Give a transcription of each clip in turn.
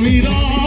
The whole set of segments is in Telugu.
Navidad.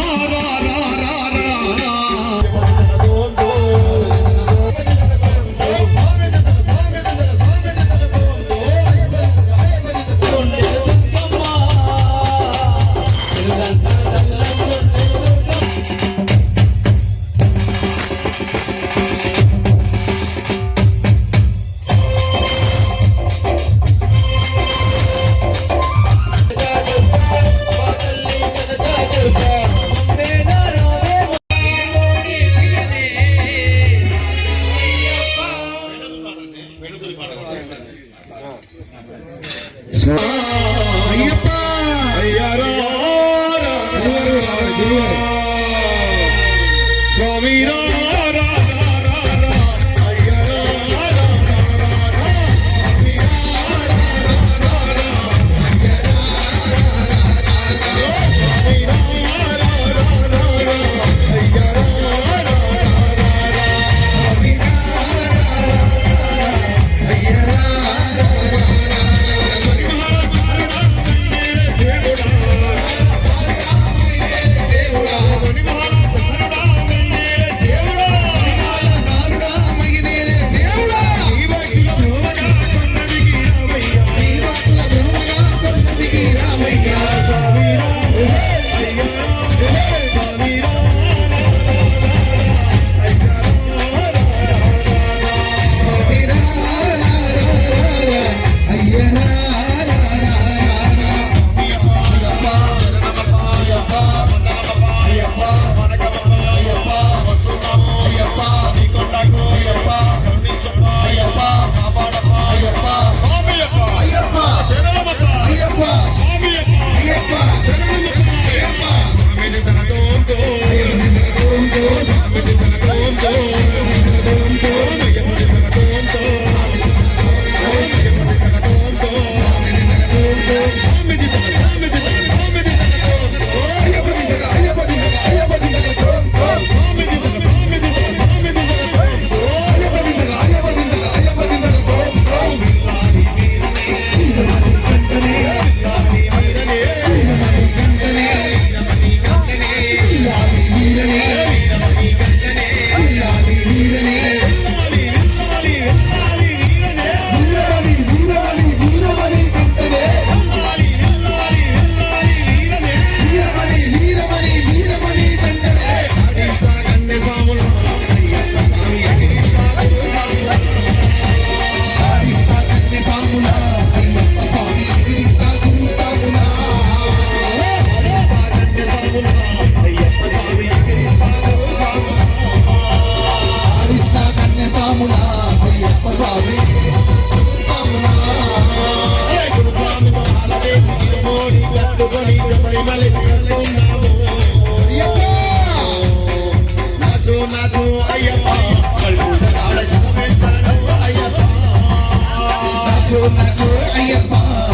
నచో అయ్యప్ప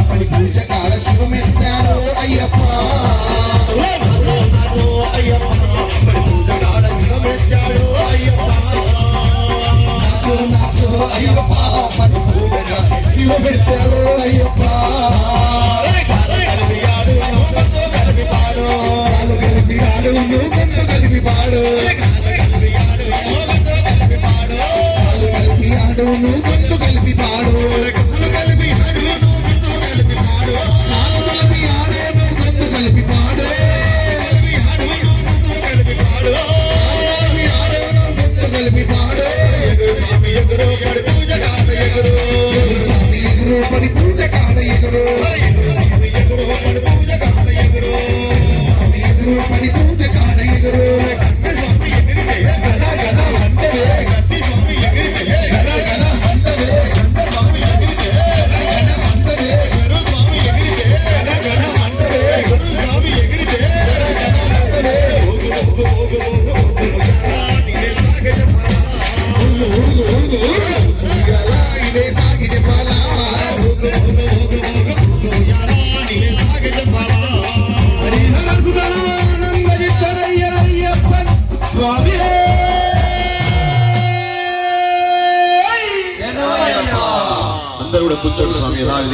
పడి పూజ కాడ శివమెత్తాడు అయ్యప్ప అయ్యప్ప పడి పూజ కాడ శివమెత్తాడు అయ్యప్ప Mm-hmm. அந்த கூட குச்சோடு சுவாமி ஏதாவது